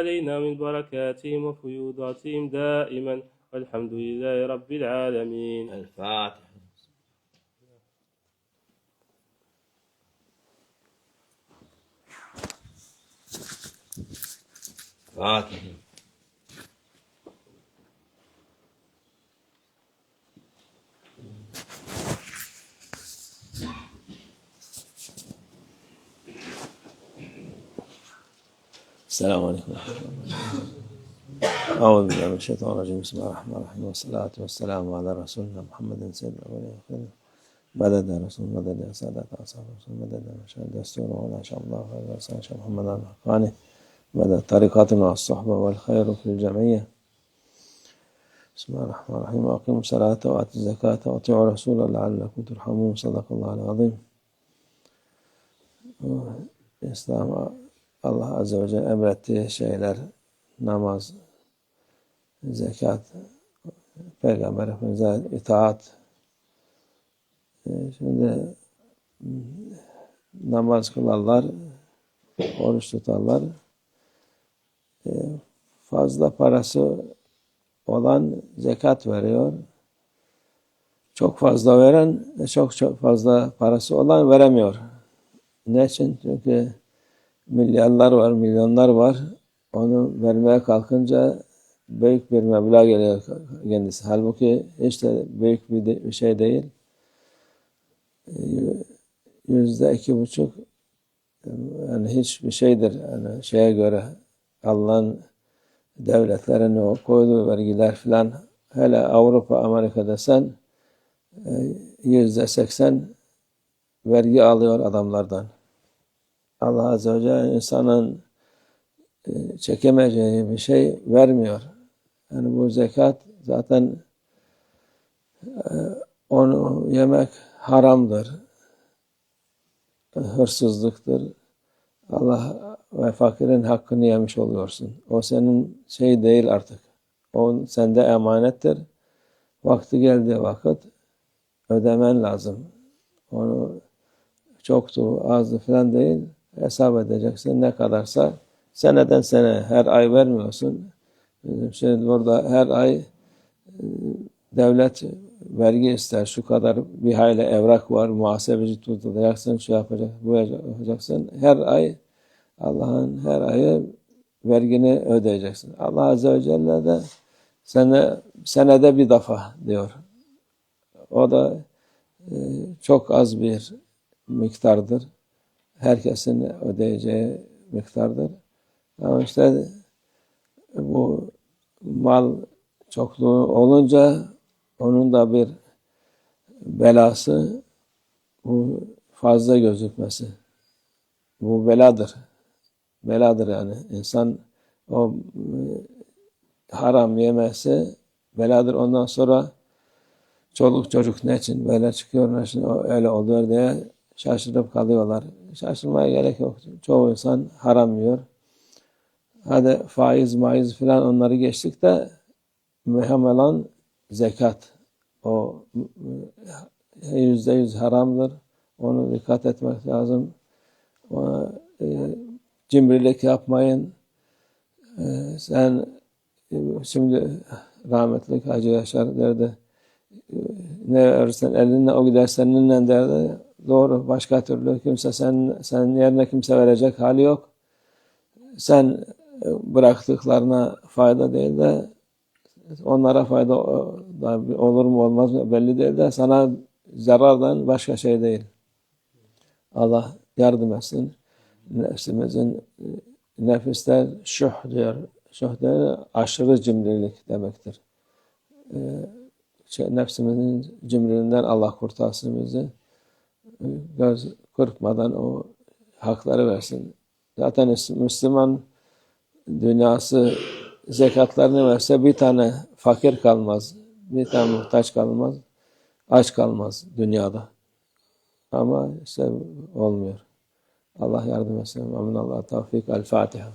علينا من بركاتهم وفيوضاتهم دائما والحمد لله رب العالمين. الفاتحة. فاتحة. السلام عليكم أعوذ بالله من الشيطان الرجيم. بسم الله الرحمن الرحيم. والصلاة والسلام على رسولنا محمد سيد الأولين والآخرين. مدد رسول مدد يا سادة أصحاب رسول مدد يا مشاهد دستور ولا شاء الله خير ورسول شاء محمد الحقاني مدد طريقاتنا والصحبة والخير في الجمعية بسم الله الرحمن الرحيم. وأقيموا الصلاة وآتوا الزكاة وأطيعوا الرسول لعلكم ترحمون. صدق الله العظيم. İslam Allah Azze ve Celle emrettiği şeyler namaz, zekat, Peygamber Efendimiz'e itaat. Ee, Şimdi namaz kılarlar, oruç tutarlar. Ee, Fazla parası olan zekat veriyor. Çok fazla veren, çok çok fazla parası olan veremiyor. Ne için? Çünkü milyarlar var, milyonlar var. Onu vermeye kalkınca büyük bir meblağ geliyor kendisi. Halbuki hiç de büyük bir, de- bir şey değil. Yüzde iki buçuk yani hiçbir şeydir. Yani şeye göre Allah'ın devletlerin o koyduğu vergiler filan hele Avrupa, Amerika desen e, yüzde seksen vergi alıyor adamlardan. Allah Azze ve Celle insanın e, çekemeyeceği bir şey vermiyor. Yani bu zekat zaten e, onu yemek haramdır. Hırsızlıktır. Allah ve fakirin hakkını yemiş oluyorsun. O senin şey değil artık. O sende emanettir. Vakti geldiği vakit ödemen lazım. Onu çoktu, azdı falan değil. Hesap edeceksin ne kadarsa. Seneden sene her ay vermiyorsun. Şey burada her ay e, devlet vergi ister. Şu kadar bir hayli evrak var. Muhasebeci tutulacaksın. Şu yapacak, bu yapacaksın. Her ay Allah'ın her ayı vergini ödeyeceksin. Allah Azze ve Celle de sene, senede bir defa diyor. O da e, çok az bir miktardır. Herkesin ödeyeceği miktardır. Ama işte bu mal çokluğu olunca onun da bir belası bu fazla gözükmesi. Bu beladır. Beladır yani. İnsan o e, haram yemesi beladır. Ondan sonra çoluk çocuk ne için böyle çıkıyor, ne için öyle oluyor diye şaşırıp kalıyorlar. Şaşırmaya gerek yok. Çoğu insan haram yiyor. Hadi faiz, maiz filan onları geçtik de mühim olan zekat. O yüzde yüz haramdır. Onu dikkat etmek lazım. E, cimrilik yapmayın. E, sen e, şimdi rahmetli Hacı Yaşar derdi ne verirsen elinle o gider seninle derdi. Doğru. Başka türlü kimse sen senin yerine kimse verecek hali yok. Sen e, bıraktıklarına fayda değil de onlara fayda bir olur mu olmaz mı belli değil de sana zarardan başka şey değil. Allah yardım etsin. Nefsimizin e, nefisler şuh diyor. Şuh diyor aşırı cimrilik demektir. E, şey, nefsimizin cimriliğinden Allah kurtarsın bizi. Göz kırpmadan o hakları versin. Zaten Müslüman dünyası zekatlarını verse bir tane fakir kalmaz. Bir tane muhtaç kalmaz. Aç kalmaz dünyada. Ama işte olmuyor. Allah yardım etsin. Amin Allah tevfik. El Fatiha.